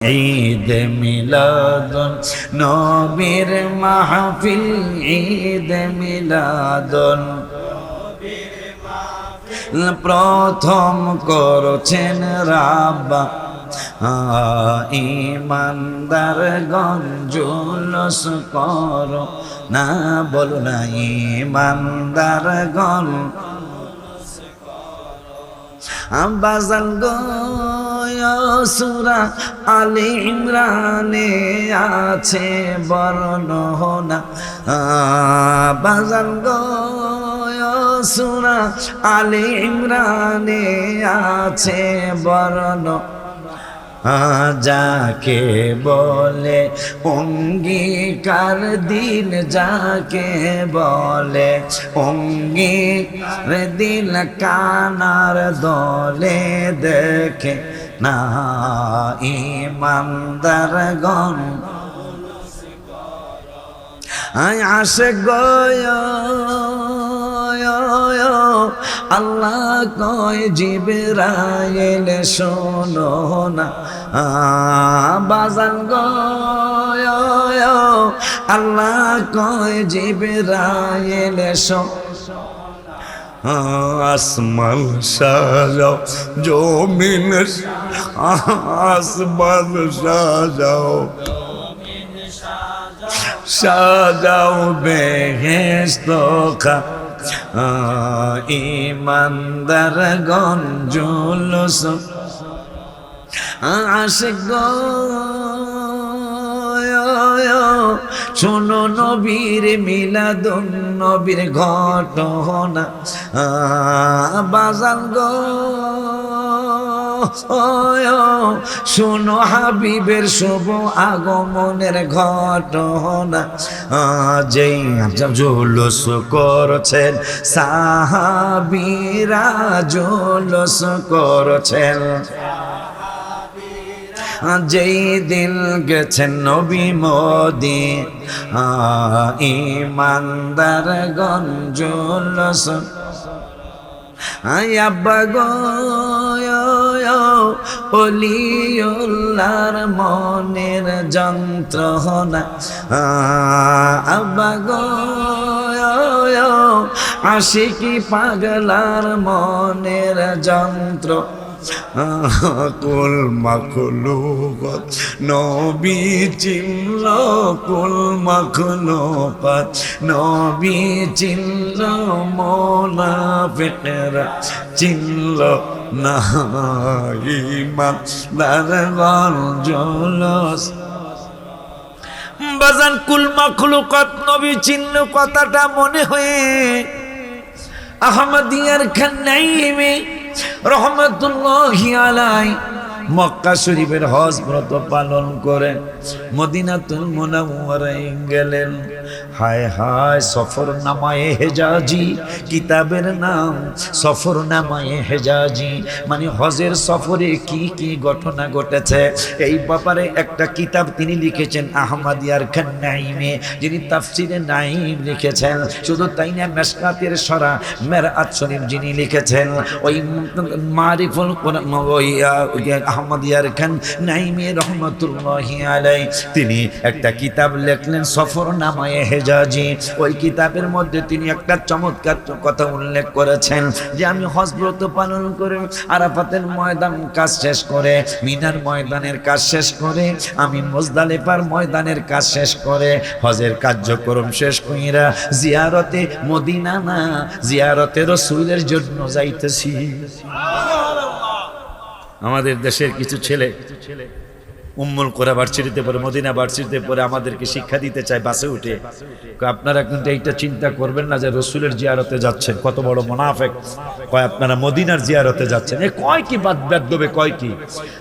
ঈদ মিলাদুন নবীর মাহফিল, ঈদ মিলাদুন প্রথম করছেন রাব্বা ইমানদার গঞ্জুলস কর। না, বলো না ইমানদার গন বাজাল সুরা আলী ইমরানে আছে, বরণ বর্ণনা বাজাল সুরা আলী ইমরানে আছে, বর্ণ। যাকে বলে অঙ্গীকার দিন, যাকে বলে অঙ্গীকার দিন, কানার দলে দেখে না ইমানদার গণ আসে গয়, আল্লাহ কয়, জিবরাইল শোনো না। বাজান গয়, আল্লাহ কয়, জিবরাইল শোনো আসমান সাজাও জমিন আসমান সাজাও। সাজাও বেহেস্ত খা ইমানদার গঞ্জুলস আশিক শোনো নবীর মিলাদুন নবীর ঘটনা। বাজান গো শোনো হাবিবের শুভ আগমনের ঘটনা। যেই জুলুস করছেন, সাহাবিরা জুলুস করছেন। যেই দিন গেছেন নবী মোদি ইমানদার গঞ্জুলস অলিউল্লার মনের যন্ত্রণা। আব্বা আশিকি পাগলার মনের যন্ত্র। কুল মখলুকত নবী চিনল কুল মখলুকত, নবী চিনল মোলা ফেটেরা চিনল না ইমান জলস। বাজান কুল মখলুকত, নবী চিহ্ন কথাটা মনে হয়ে, আহমদিয়ার খান্নাইমে রহমতুল্লাহ আলাই মক্কা শরীফের হজ ব্রত পালন করে মদিনাতুল মোনা গেলেন। হায় হায় সফর নামায়ে হেজাজি, কিতাবের নাম সফর নামায়ে হেজাজি। মানে হজের সফরে কি কি ঘটনা ঘটেছে? এই ব্যাপারে একটা কিতাব তিনি লিখেছেন আহমদিয়ার খান নাইমে যিনি তাফসিরে নাইম লিখেছেন। শুধু তাই না মেসকাতের সরা মেরাত শরীফ যিনি লিখেছেন, ওই মারিফুল ওই আহমদিয়ার খান নাইমে রহমতুল্লাহ আলাই তিনি একটা কিতাব লিখলেন সফর নামায়ে হেজাজি। ওই কিতাবের মধ্যে তিনি একটা চমৎকার কথা উল্লেখ করেছেন যে আমি হজব্রত পালন করে আরাফাতের ময়দান কাজ শেষ করে মিনার ময়দানের কাজ শেষ করে আমি মোজদালেফার ময়দানের কাজ শেষ করে হজের কার্যক্রম শেষ কইরা জিয়ারতে মদিনা না জিয়ারতে রসুলের জন্য যাইতেছি। আমাদের দেশের কিছু ছেলে কিছু ছেলে উম্মুল কোরা ভার্সিটিতে পরে মদিনা ভার্সিটিতে পরে আমাদেরকে শিক্ষা দিতে চায় বাসে উঠে। আপনারা কিন্তু এইটা চিন্তা করবেন না যে রসুলের জিয়ারতে যাচ্ছেন। কত বড় মোনাফেক। কয়, আপনারা মদিনার জিয়ারতে যাচ্ছেন। এ কয় কি বাদ দেবে, কয় কি?